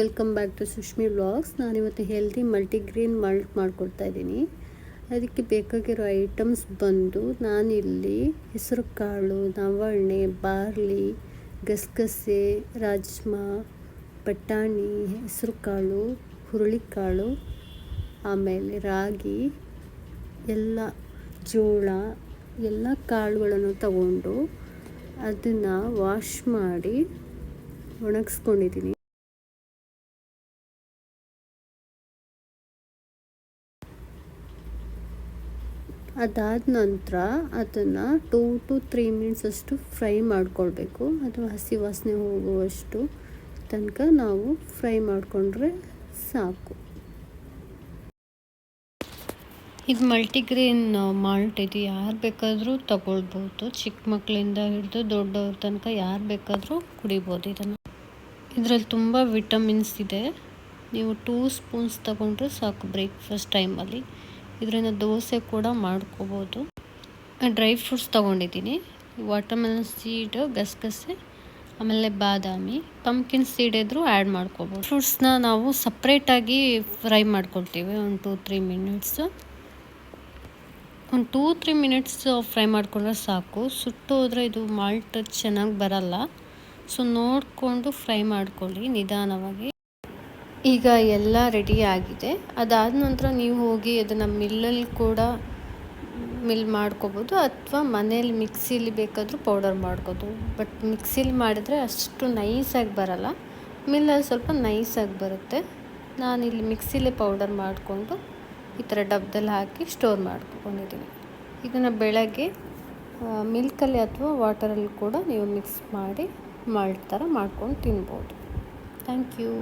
Welcome back to Sushmi vlogs. ನಾನಿವತ್ತು healthy multigrain malt ಮಾಡ್ಕೊಡ್ತಾ ಇದ್ದೀನಿ. ಅದಕ್ಕೆ ಬೇಕಾಗಿರೋ ಐಟಮ್ಸ್ ಬಂದು ನಾನಿಲ್ಲಿ ಹೆಸರು ಕಾಳು, ನವಣೆ, ಬಾರ್ಲಿ, ಗಸಗಸೆ, ರಾಜ್ಮಾ, ಬಟಾಣಿ, ಹೆಸರು ಕಾಳು ಹುರುಳಿಕಾಳು ಆಮೇಲೆ ರಾಗಿ, ಎಲ್ಲ ಜೋಳ, ಎಲ್ಲ ಕಾಳುಗಳನ್ನು ತಗೊಂಡು ಅದನ್ನು ವಾಶ್ ಮಾಡಿ ಒಣಗಿಸ್ಕೊಂಡಿದ್ದೀನಿ. ಅದಾದ ನಂತರ ಅದನ್ನು ಟೂ ಟು ತ್ರೀ ಮಿನಿಟ್ಸ್ ಅಷ್ಟು ಫ್ರೈ ಮಾಡ್ಕೊಳ್ಬೇಕು. ಅದು ಹಸಿ ವಾಸನೆ ಹೋಗುವಷ್ಟು ತನಕ ನಾವು ಫ್ರೈ ಮಾಡಿಕೊಂಡ್ರೆ ಸಾಕು. ಇದು ಮಲ್ಟಿಗ್ರೇನ್ ಮಾಲ್ಟ್ ಇದು ಯಾರು ಬೇಕಾದರೂ ತಗೊಳ್ಬೋದು. ಚಿಕ್ಕ ಮಕ್ಕಳಿಂದ ಹಿಡಿದು ದೊಡ್ಡವ್ರ ತನಕ ಯಾರು ಬೇಕಾದರೂ ಕುಡಿಬೋದು ಇದನ್ನು. ಇದರಲ್ಲಿ ತುಂಬ ವಿಟಮಿನ್ಸ್ ಇದೆ. ನೀವು ಟೂ ಸ್ಪೂನ್ಸ್ ತಗೊಂಡ್ರೆ ಸಾಕು ಬ್ರೇಕ್ಫಾಸ್ಟ್ ಟೈಮಲ್ಲಿ ಇದರಿಂದ ದೋಸೆ ಕೂಡ ಮಾಡ್ಕೋಬೋದು. ಡ್ರೈ ಫ್ರೂಟ್ಸ್ ತೊಗೊಂಡಿದ್ದೀನಿ. ವಾಟರ್ಮೆಲನ್ ಸೀಡ್ ಗಸಗಸೆ, ಆಮೇಲೆ ಬಾದಾಮಿ ಪಂಪ್ಕಿನ್ ಸೀಡ್ ಇದ್ದರೂ ಆ್ಯಡ್ ಮಾಡ್ಕೋಬೋದು. ಫ್ರೂಟ್ಸ್ನ ನಾವು ಸಪ್ರೇಟಾಗಿ ಫ್ರೈ ಮಾಡ್ಕೊಳ್ತೀವಿ, ಒಂದು ಟೂ ತ್ರೀ ಮಿನಿಟ್ಸು ಒಂದು ಟೂ ತ್ರೀ ಮಿನಿಟ್ಸ್ ಫ್ರೈ ಮಾಡಿಕೊಂಡ್ರೆ ಸಾಕು. ಸುಟ್ಟು ಹೋದರೆ ಇದು ಮಾಲ್ಟ್ ಚೆನ್ನಾಗಿ ಬರಲ್ಲ. ಸೊ ನೋಡಿಕೊಂಡು ಫ್ರೈ ಮಾಡ್ಕೊಳ್ಳಿ ನಿಧಾನವಾಗಿ. ಈಗ ಎಲ್ಲ ರೆಡಿ ಆಗಿದೆ. ಅದಾದ ನಂತರ ನೀವು ಹೋಗಿ ಅದನ್ನು ಮಿಲ್ಲಲ್ಲಿ ಕೂಡ ಮಿಲ್ ಮಾಡ್ಕೋಬೋದು ಅಥವಾ ಮನೇಲಿ ಮಿಕ್ಸಿಲಿ ಬೇಕಾದರೂ ಪೌಡರ್ ಮಾಡ್ಕೋದು ಬಟ್ ಮಿಕ್ಸಿಲಿ ಮಾಡಿದರೆ ಅಷ್ಟು ನೈಸಾಗಿ ಬರಲ್ಲ. ಮಿಲ್ಲಲ್ಲಿ ಸ್ವಲ್ಪ ನೈಸಾಗಿ ಬರುತ್ತೆ. ನಾನು ಇಲ್ಲಿ ಮಿಕ್ಸಿಲಿ ಪೌಡರ್ ಮಾಡಿಕೊಂಡು ಈ ಥರ ಡಬ್ಬದಲ್ಲಿ ಹಾಕಿ ಸ್ಟೋರ್ ಮಾಡ್ಕೊಂಡಿದ್ದೀನಿ ಇದನ್ನು ಬೆಳಗ್ಗೆ ಮಿಲ್ಕಲ್ಲಿ ಅಥವಾ ವಾಟರಲ್ಲಿ ಕೂಡ ನೀವು ಮಿಕ್ಸ್ ಮಾಡಿ ಮಾಲ್ಟ್ ಥರ ಮಾಡ್ಕೊಂಡು ತಿನ್ಬೋದು. Thank you